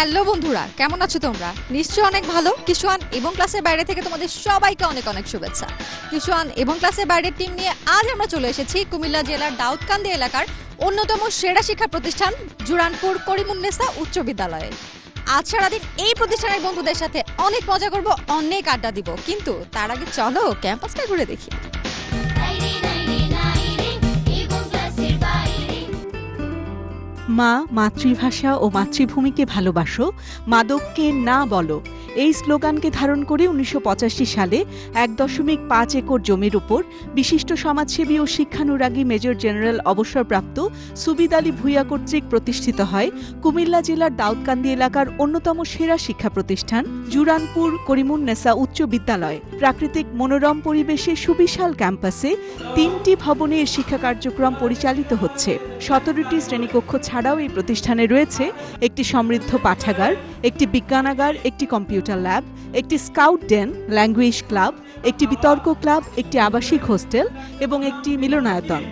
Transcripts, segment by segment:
Hello বন্ধুরা, কেমন আছো তোমরা? নিশ্চয়ই অনেক ভালো। কিশোয়ান এবং ক্লাসের বাইরে থেকে তোমাদের সবাইকে অনেক অনেক শুভেচ্ছা। কিশোয়ান এবং ক্লাসের বাইরের টিম নিয়ে আজ আমরা চলে এসেছি কুমিল্লা জেলার দাউদকান্দি এলাকার অন্যতম সেরা শিক্ষা প্রতিষ্ঠান জুরানপুর করিমুন্নেসা উচ্চ বিদ্যালয়ে। আজ সারাদিন এই প্রতিষ্ঠানের বন্ধুদের সাথে অনেক মজা করব, অনেক আড্ডা দিব। কিন্তু তার আগে চলো ক্যাম্পাসটা ঘুরে দেখি। মা মাতৃভাষা ও মাতৃভূমিকে ভালোবাসো মাদককে না বলো এই স্লোগানকে ধারণ করে উনিশশো পঁচাশি সালে এক দশমিক পাঁচ একর জমির উপর বিশিষ্ট সমাজসেবী ও শিক্ষানুরাগী মেজর জেনারেল অবসরপ্রাপ্ত সুবিদ আলী ভূঁইয়া কর্তৃক প্রতিষ্ঠিত হয় কুমিল্লা জেলার দাউদকান্দি এলাকার অন্যতম সেরা শিক্ষা প্রতিষ্ঠান জুরানপুর করিমুন্নেসা উচ্চ বিদ্যালয়। প্রাকৃতিক মনোরম পরিবেশে সুবিশাল ক্যাম্পাসে তিনটি ভবনে এর শিক্ষা কার্যক্রম পরিচালিত হচ্ছে। সতেরোটি শ্রেণীকক্ষ ছাড়াও এই প্রতিষ্ঠানে রয়েছে একটি সমৃদ্ধ পাঠাগার, একটি বিজ্ঞানাগার, একটি কম্পিউটার। ল্যাব একটি স্কাউট ডেন ল্যাঙ্গুয়েজ ক্লাব একটি বিতর্ক ক্লাব একটি আবাসিক হোস্টেল এবং একটি মিলনায়তন।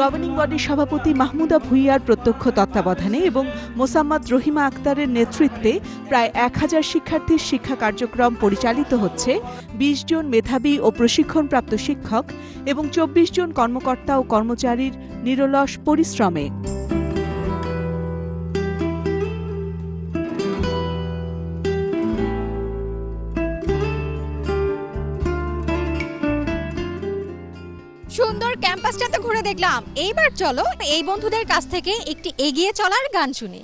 গভর্নিং বডির সভাপতি মাহমুদা ভুইয়ার প্রত্যক্ষ তত্ত্বাবধানে এবং মোসাম্মদ রহিমা আক্তারের নেতৃত্বে প্রায় এক হাজার শিক্ষার্থীর শিক্ষা কার্যক্রম পরিচালিত হচ্ছে। বিশ জন মেধাবী ও প্রশিক্ষণপ্রাপ্ত শিক্ষক এবং চব্বিশ জন কর্মকর্তা ও কর্মচারীর নিরলস পরিশ্রমে। দেখলাম এইবার চলো এই বন্ধুদের কাছ থেকে একটি এগিয়ে চলার গান শুনি।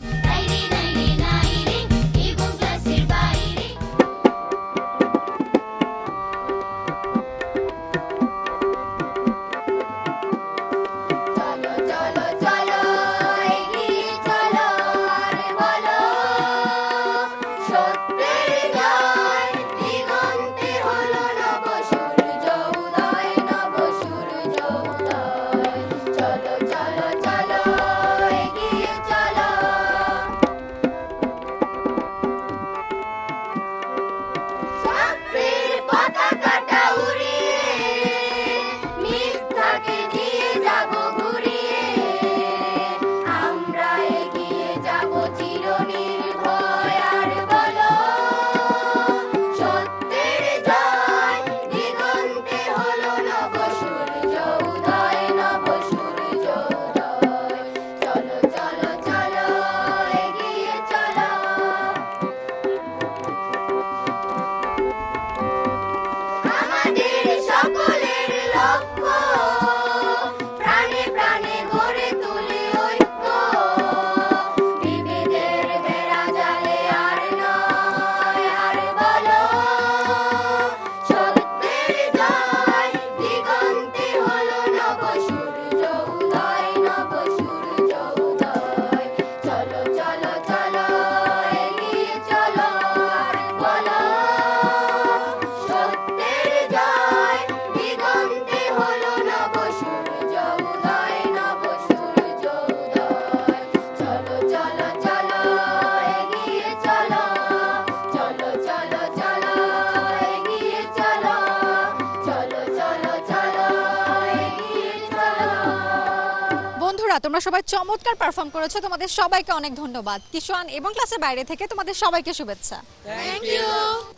তোমরা সবাই চমৎকার পারফর্ম করেছ। তোমাদের সবাইকে অনেক ধন্যবাদ। কিশোয়ান এবং ক্লাসের বাইরে থেকে তোমাদের সবাইকে শুভেচ্ছা। Thank you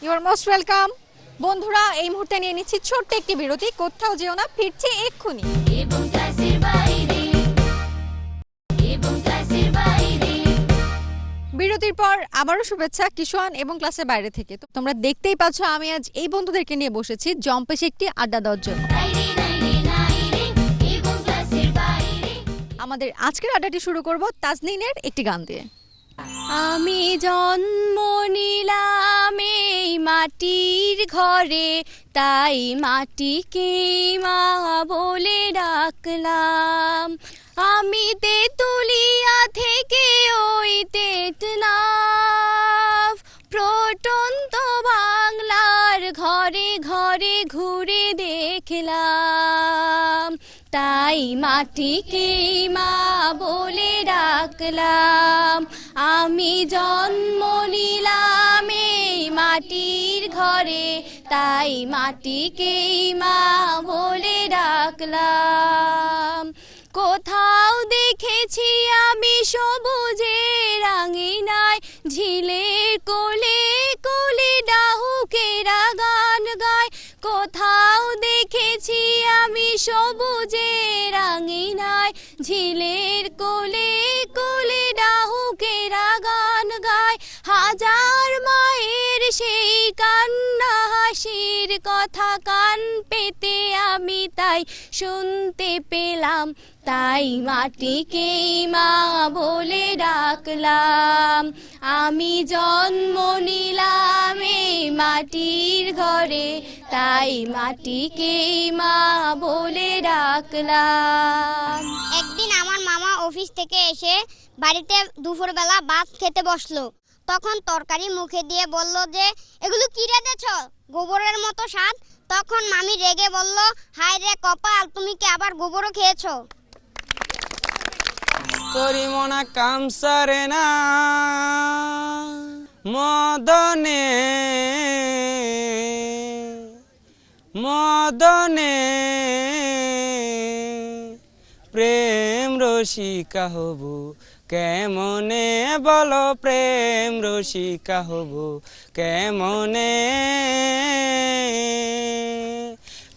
you are most welcome বন্ধুরা এই মুহূর্তে নিয়ে নিচ্ছি ছোট্ট একটি বিরতি। কোথাও যেও না ফিরছি এক্ষুনি। এবং ক্লাসের বাইরে। এবং ক্লাসের বাইরে। বিরতির পর আবারও শুভেচ্ছা কিশোয়ান এবং ক্লাসের বাইরে থেকে। তো তোমরা দেখতেই পাচ্ছ আমি আজ এই বন্ধুদেরকে নিয়ে বসেছি জম্পেশে একটি আড্ডা দেওয়ার জন্য। আমাদের আজকের আড্ডাটি শুরু করব তাজনিনের একটি গান দিয়ে। আমি জন্ম নিলাম এই মাটির ঘরে, তাই মাটিকে মা বলে ডাকলাম। আমি তেতুলিয়া থেকে ওই তেতনাফ প্রটন্ত বাংলার ঘরে ঘরে ঘুরে দেখলাম। তাই মাটিকে মা বলে ডাকলাম। আমি জন্ম নিলাম এই মাটির ঘরে, তাই মাটিকেই মা বলে ডাকলাম। কোথাও দেখেছি আমি সবুজে রাঙিনায়, ঝিলের কোলে কোলে ডাহুকেরা গান গায়। কোথাও দেখেছি আমি সবুজে রাঙিনায়, ঝিলের কোলে কোলে ডাহুকেরা গান গায়। হাজার মায়ের সেই কান্না হাসির কথা কান পেতে আমি তাই শুনতে পেলাম, তাই মাটিকেই মা বলে ডাকলাম। আমি জন্ম নিলাম মাটির ঘরে, তাই মাটিকেই মা বলে ডাকলাম। একদিন আমার মামা অফিস থেকে এসে বাড়িতে দুপুরবেলা ভাত খেতে বসল। তখন তরকারি মুখে দিয়ে বলল যে, এগুলো কি রেঁধেছ? গোবরের মতো স্বাদ? তখন মামি রেগে বলল, হায় রে কপাল, তুমি কি আবার গোবরও খেয়েছো? করিমনা কামসারে না। মদনে মদনে, প্রেম রসিকা হব। কেমনে বলো প্রেম রসিকা হব? কেমনে?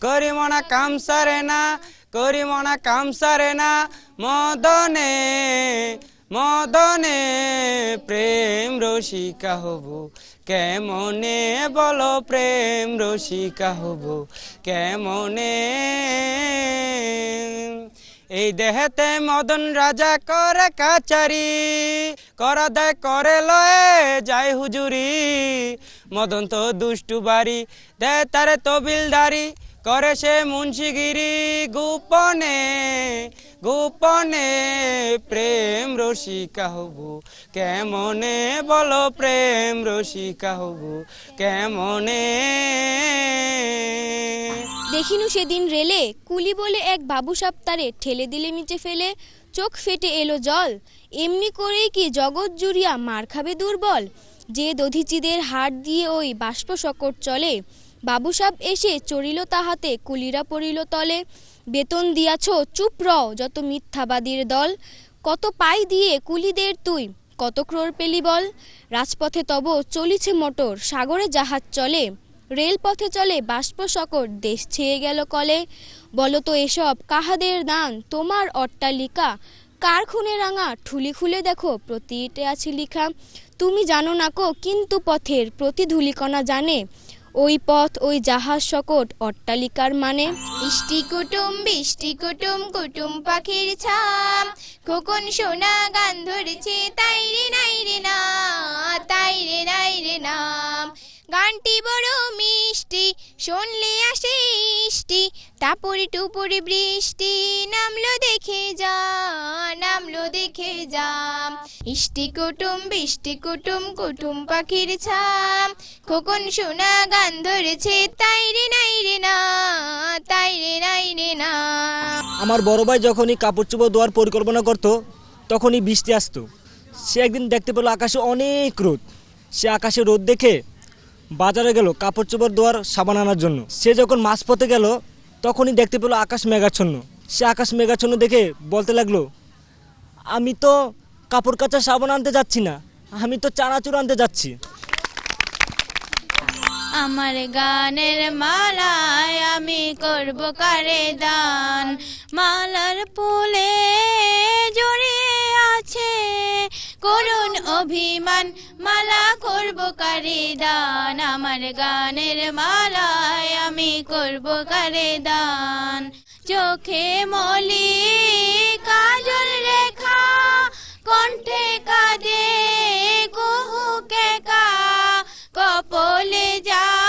করিমনা কামসারে না। করিমনা কামসারে না, মদনে মদনে প্রেম রসিকা হব। কেমনে বলো প্রেম রসিকা হব? কেমনে? এই দেহেতে মদন রাজা করে কাচারি, করা দেয় করে লয়ে যায় হুজুরি। মদন তো দুষ্টু বাড়ি দেয় তারে তবিলদারি। করে সে মুন্সিগিরি গোপনে গোপনে প্রেম রসিকা হব। কেমনে বলো প্রেম রসিকা হব, কেমনে? দেখিনু সেদিন রেলে, কুলি বলে এক বাবু সাপ তারে ঠেলে দিলে নিচে ফেলে, চোখ ফেটে এলো জল। এমনি করেই কি জগৎ জুড়িয়া মার খাবে দুর্বল? যে দধিচিদের হাট দিয়ে ওই বাষ্প চলে বাবু সাপ এসে চড়িল তাহাতে, কুলিরা পড়িল তলে। বেতন দিয়াছ, চুপ রও, যত মিথ্যাবাদীর দল। কত পাই দিয়ে কুলিদের তুই, কত ক্রোর পেলি বল। রাজপথে তব চলিছে মোটর, সাগরে জাহাজ চলে। রেলপথে চলে বাষ্প সকর দেশ ছেয়ে গেল কলে। বলো তো এসব কাহাদের দান, তোমার অট্টালিকা। কার খুনে রাঙা, ঠুলি খুলে দেখো, প্রতিটে আছে লিখা। তুমি জানো না কো, কিন্তু পথের প্রতি ধুলিকণা জানে। ওই পথ, ওই জাহাজ সকট অট্টালিকার মানে। ইষ্টি কুটুম, বৃষ্টি কুটুম কুটুম পাখির ছাম। খোকন সোনা, গান ধরেছে, তাই রে, নাই রে, না, তাই রে, নাই রে, নাম। গানটি বড় মিষ্টি, শুনলে আসে ইষ্টি। টাপুরি টুপুরি বৃষ্টি, নামলো দেখে যা, নামলো দেখে যাম ইষ্টি কুটুম, বৃষ্টি কুটুম কুটুম পাখির ছাম। খোকন শোনা গান ধরেছে, তাই রে, নাই রে, না, তাই রে, নাই রে, না। আমার বড় ভাই যখনই কাপড় চোপড় দেওয়ার পরিকল্পনা করত, তখনই বৃষ্টি আসতো। সে একদিন দেখতে পেল আকাশে অনেক রোদ। সে আকাশে রোদ দেখে বাজারে গেল কাপড় চোপড় দেওয়ার সাবান আনার জন্য। সে যখন মাঝপথে গেল, তখনই দেখতে পেল আকাশ মেঘাচ্ছন্ন। সে আকাশ মেঘাচ্ছন্ন দেখে বলতে লাগল, আমি তো কাপড় কাচা সাবান আনতে যাচ্ছি না, আমি তো চানাচুর আনতে যাচ্ছি। আমার গানের মালায় আমি করব কারে দান। মালার আছে করুণ অভিমান, মালা করব কারে দান? আমার গানের মালায় আমি করব কারে দান? চোখে মলি, কাজল রেখা, কণ্ঠে কাঁদে কুহুকে কা, কপলে যার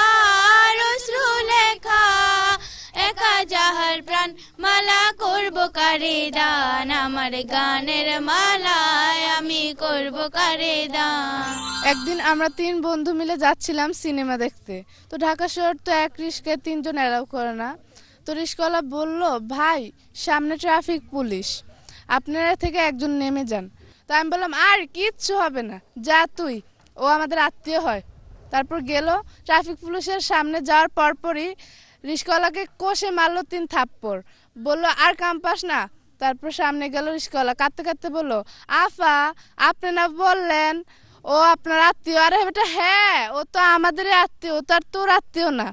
মালা করব কারে দান? আমার গানের মালায় আমি করব কারে দান? একদিন আমরা তিন বন্ধু মিলে যাচ্ছিলাম সিনেমা দেখতে। তো ঢাকা শহর তো এক রিস্কায় তিনজন অ্যালাউ করে না। তো রিস্কওয়ালা বলল, ভাই, সামনে ট্রাফিক পুলিশ। আপনারা থেকে একজন নেমে যান। তো আমি বললাম, আর কিচ্ছু হবে না, যা তুই। ও আমাদের আত্মীয় হয়। তারপর গেল, ট্রাফিক পুলিশের সামনে যাওয়ার পরপরই রিস্কওয়ালাকে কষে মারলো তিন থাপ্পড়। বলল, আর কাম পাস না? তারপর সামনে গেল রিস্কওয়ালা, কাঁদতে কাঁদতে বলল, আফা, আপনি না বললেন, ও আপনার আত্মীয়। আরে বেটা হ্যাঁ ও তো আমাদেরই আত্মীয়, ও তো আর তোর আত্মীয় না।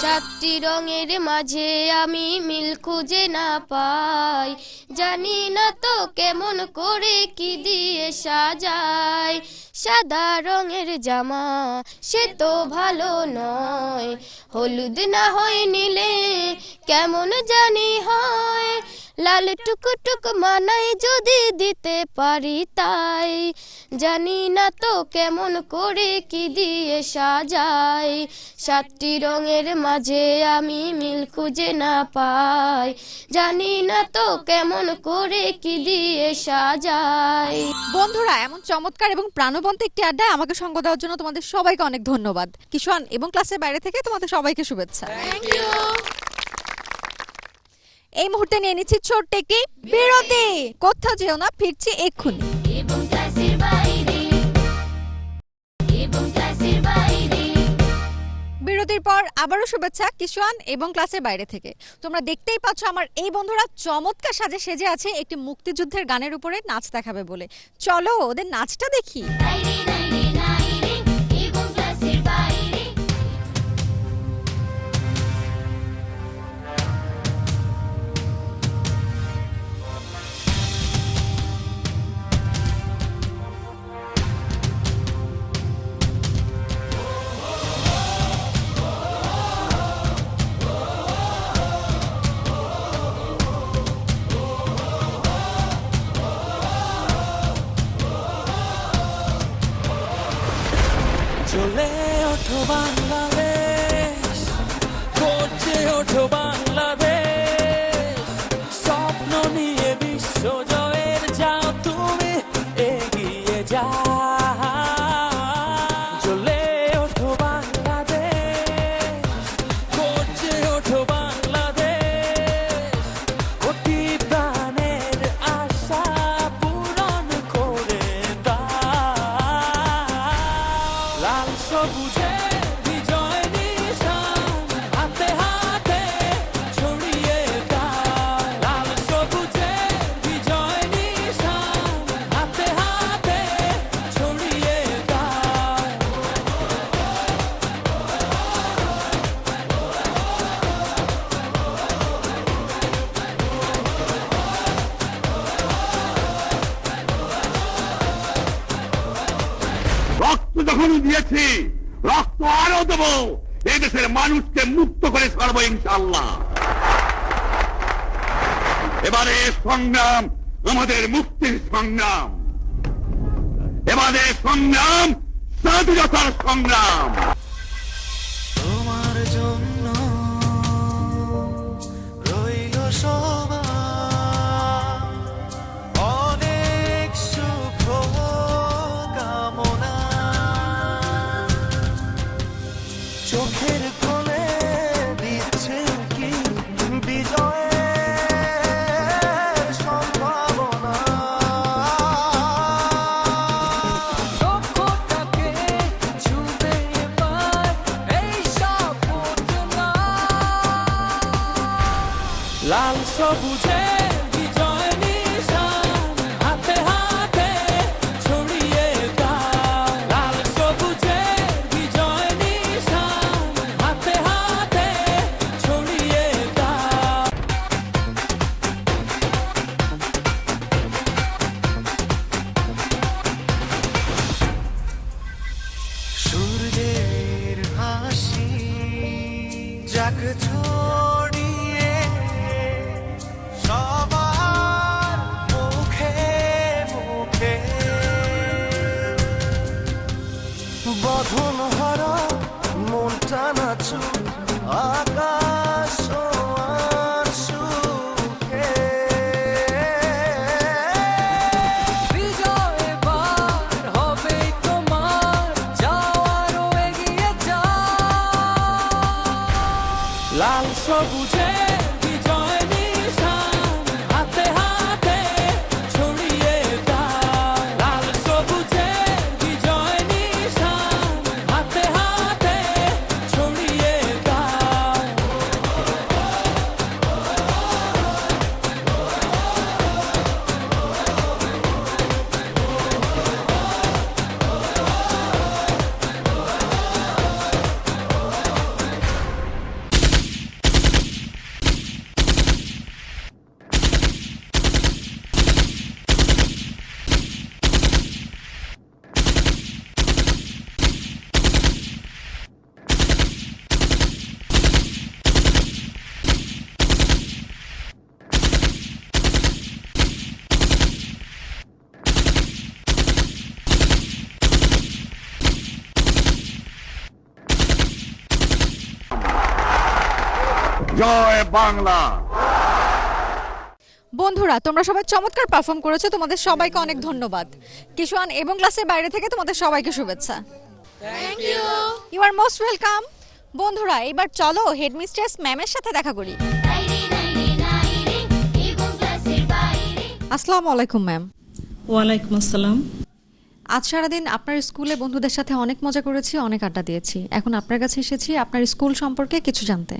সাতটি রঙের মাঝে আমি মিল খুঁজে না পাই। জানি না তো কেমন করে কি দিয়ে সাজাই। সাদা রঙের জামা, সে তো ভালো নয়। হলুদ না হয় নিলে কেমন জানি হয়। লাল টুকু টুক মানাই যদি দিতে পারি তাই। জানি না তো কেমন করে কি দিয়ে সাজাই। সাতটি রঙের মাঝে আমি মিল খুঁজে না পাই। জানি না তো কেমন করে কি দিয়ে সাজাই। বন্ধুরা এমন চমৎকার এবং প্রাণবন্ত একটি আড্ডায় আমাকে সঙ্গ দেওয়ার জন্য তোমাদের সবাইকে অনেক ধন্যবাদ। কিশোয়ান এবং ক্লাসের বাইরে থেকে তোমাদের সবাইকে শুভেচ্ছা। এই মুহূর্তে নিয়ে নিচ্ছি ছোট্ট একটি বিরতি। কোথাও যেও না ফিরছি এক্ষুনি। বিরতির পর আবারও শুভেচ্ছা কিশোয়ান এবং ক্লাসের বাইরে থেকে। তোমরা দেখতেই পাচ্ছ আমার এই বন্ধুরা চমৎকার সাজে সেজে আছে একটি মুক্তিযুদ্ধের গানের উপরে নাচ দেখাবে বলে। চলো ওদের নাচটা দেখি। রক্ত দিয়েছি। রক্ত আরও দেব। এই দেশের মানুষকে মুক্ত করে ছাড়বো ইনশাল্লাহ এবারে সংগ্রাম আমাদের মুক্তির সংগ্রাম। এবারে সংগ্রাম স্বাধীনতার সংগ্রাম। লাল সবুজে জয় বাংলা। বন্ধুরা তোমরা সবাই চমৎকার পারফর্ম করেছ তোমাদের সবাইকে অনেক ধন্যবাদ। কিশোয়ান এবং ক্লাসের বাইরে থেকে তোমাদের সবাইকে শুভেচ্ছা। Thank you you are most welcome বন্ধুরা এবার চলো হেডমিস্ট্রেস ম্যামের সাথে দেখা করি। আসসালামু আলাইকুম ম্যাম। ওয়ালাইকুম আসসালাম। আজ সারাদিন আপনার স্কুলে বন্ধুদের সাথে অনেক মজা করেছি অনেক আড্ডা দিয়েছি। এখন আপনার কাছে এসেছি আপনার স্কুল সম্পর্কে কিছু জানতে।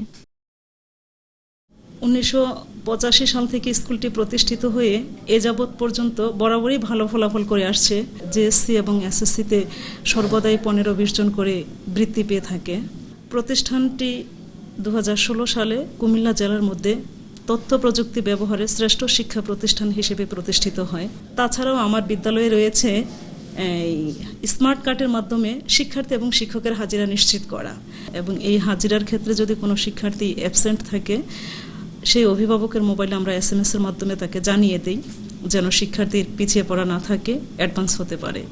উনিশশো পঁচাশি সাল থেকে স্কুলটি প্রতিষ্ঠিত হয়ে এ যাবৎ পর্যন্ত বরাবরই ভালো ফলাফল করে আসছে জেএসসি এবং এসএসসিতে সর্বদাই পনেরো, বিশ জন করে বৃত্তি পেয়ে থাকে। প্রতিষ্ঠানটি দু হাজার ষোলো সালে কুমিল্লা জেলার মধ্যে তথ্য প্রযুক্তি ব্যবহারে শ্রেষ্ঠ শিক্ষা প্রতিষ্ঠান হিসেবে প্রতিষ্ঠিত হয়। তাছাড়াও আমার বিদ্যালয়ে রয়েছে, এই স্মার্ট কার্ডের মাধ্যমে শিক্ষার্থী এবং শিক্ষকের হাজিরা নিশ্চিত করা। এবং এই হাজিরার ক্ষেত্রে যদি কোনো শিক্ষার্থী অ্যাবসেন্ট থাকে সেই অভিভাবকের মোবাইলে আমরা এস এম এর মাধ্যমে তাকে জানিয়ে দিই যেন শিক্ষার্থীর পিছিয়ে পড়া না থাকে অ্যাডভান্স হতে পারে।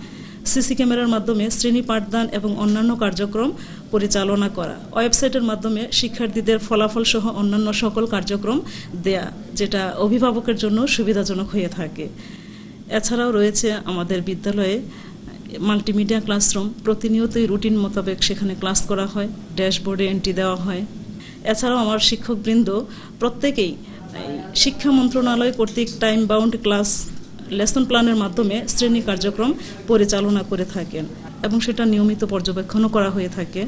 সিসি ক্যামেরার মাধ্যমে শ্রেণি পাঠদান এবং অন্যান্য কার্যক্রম পরিচালনা করা। ওয়েবসাইটের মাধ্যমে শিক্ষার্থীদের ফলাফল সহ অন্যান্য সকল কার্যক্রম দেয়া, যেটা অভিভাবকের জন্য সুবিধাজনক হয়ে থাকে। এছাড়াও রয়েছে আমাদের বিদ্যালয়ে মাল্টিমিডিয়া ক্লাসরুম প্রতিনিয়তই রুটিন মোতাবেক সেখানে ক্লাস করা হয়। ড্যাশবোর্ডে এন্ট্রি দেওয়া হয়। এছাড়াও আমার শিক্ষকবৃন্দ প্রত্যেকেই শিক্ষা মন্ত্রণালয় কর্তৃক টাইম বাউন্ড ক্লাস লেসন প্ল্যানের মাধ্যমে শ্রেণি কার্যক্রম পরিচালনা করে থাকেন এবং সেটা নিয়মিত পর্যবেক্ষণও করা হয়ে থাকে।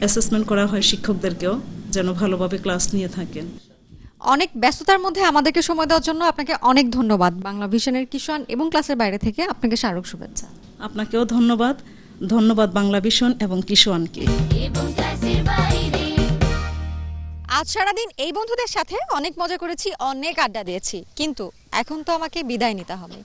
অ্যাসেসমেন্ট করা হয় শিক্ষকদেরকেও যেন ভালোভাবে ক্লাস নিয়ে থাকেন। অনেক ব্যস্ততার মধ্যে আমাদেরকে সময় দেওয়ার জন্য আপনাকে অনেক ধন্যবাদ। বাংলা ভিশনের কিশোয়ান এবং ক্লাসের বাইরে থেকে আপনাকে স্মারক শুভেচ্ছা। আপনাকেও ধন্যবাদ। ধন্যবাদ বাংলা ভীষণ এবং কিশোয়ানকে আজ সারাদিন এই বন্ধুদের সাথে অনেক মজা করেছি, অনেক আড্ডা দিয়েছি। কিন্তু এখন তো আমাকে বিদায় নিতে হবে।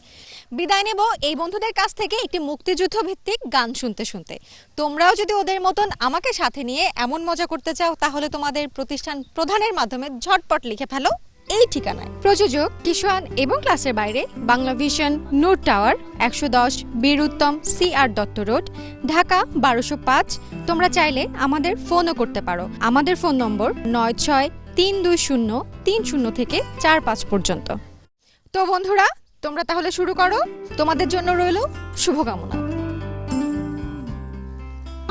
বিদায় নেব এই বন্ধুদের কাছ থেকে একটি মুক্তিযুদ্ধ ভিত্তিক গান শুনতে শুনতে। তোমরাও যদি ওদের মতন আমাকে সাথে নিয়ে এমন মজা করতে চাও, তাহলে তোমাদের প্রতিষ্ঠান প্রধানের মাধ্যমে ঝটপট লিখে ফেলো। এই ঠিকানায়। প্রযোজক কিশোয়ান এবং ক্লাসের বাইরে বাংলা ভিশন, নোট টাওয়ার, একশো দশ Bir Uttam C R Dutta road, Dhaka বারোশো পাঁচ। তোমরা চাইলে আমাদের ফোনও করতে পারো। আমাদের ফোন নম্বর নয় ছয় তিন দুই শূন্য তিন শূন্য থেকে চার পাঁচ পর্যন্ত। তো বন্ধুরা, তোমরা তাহলে শুরু করো। তোমাদের জন্য রইল শুভকামনা।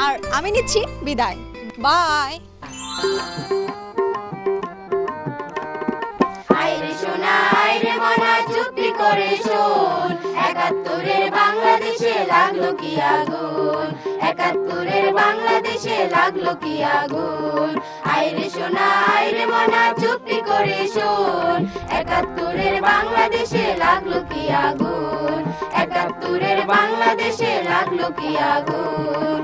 আর আমি নিচ্ছি বিদায়। বাই! আইরে সোনা আইরে মনা চুপটি করে শোন। একাত্তরের বাংলাদেশে লাগল কি আগুন? একাত্তরের বাংলাদেশে লাগল কি আগুন? আইরে সোনা আইরে মনা চুপটি করে শোন। একাত্তরের বাংলাদেশে লাগল কি আগুন? একাত্তরের বাংলাদেশে লাগল কি আগুন?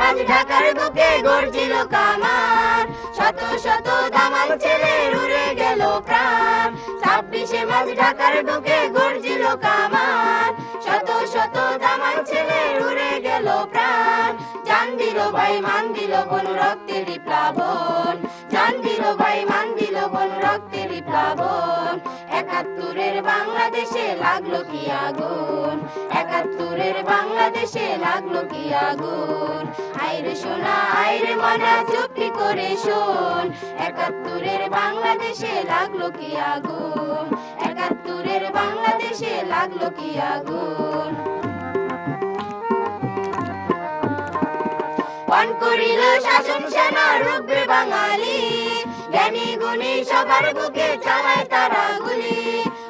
মাঝ ঢাকার বুকে গর্জিল কামান শত শত দামাল ছেলে উড়ে গেল প্রাণ। ছাব্বিশে মাঝ ঢাকার বুকে গর্জিল কামান শত শত দামাল ছেলে উড়ে গেল প্রাণ। জান দিল ভাই, মান দিল বন রক্তের প্লাবন জান দিল ভাই, মান দিল বন রক্তের প্লাবন একাত্তরের বাংলাদেশে লাগল কি আগুন? একাত্তরের বাংলাদেশে লাগল কি আগুন? আইরে সোনা আইরে মনা চুপটি করে শোন। একাত্তরের বাংলাদেশে লাগল কি আগুন? একাত্তরের বাংলাদেশে লাগল কি আগুন? পান করিল শাসন সেনা রুখবে বাঙালি। জ্ঞানী গুণী সবার বুকে চালায় তারা গুলি।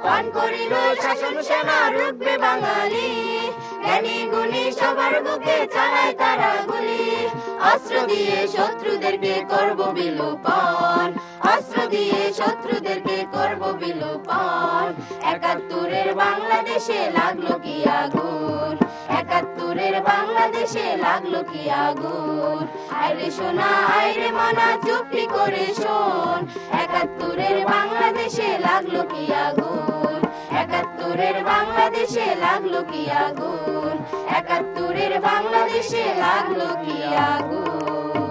পান করিল শাসন সেনা, রুখবে বাঙালি। জ্ঞানী গুণী সবার বুকে চালায় তারা গুলি। অস্ত্র দিয়ে শত্রুদেরকে করব বিলোপন। অস্ত্র দিয়ে শত্রুদেরকে করব বিলোপন। একাত্তরের বাংলাদেশে লাগল কি আগুন? একাত্তরের বাংলাদেশে লাগল কি আগুন? আইরে সোনা, আইরে মনা, চুপটি করে শোন। একাত্তরের বাংলাদেশে লাগল কি আগুন? একাত্তরের বাংলাদেশে লাগল কি আগুন? একাত্তরের বাংলাদেশে লাগল কি আগুন?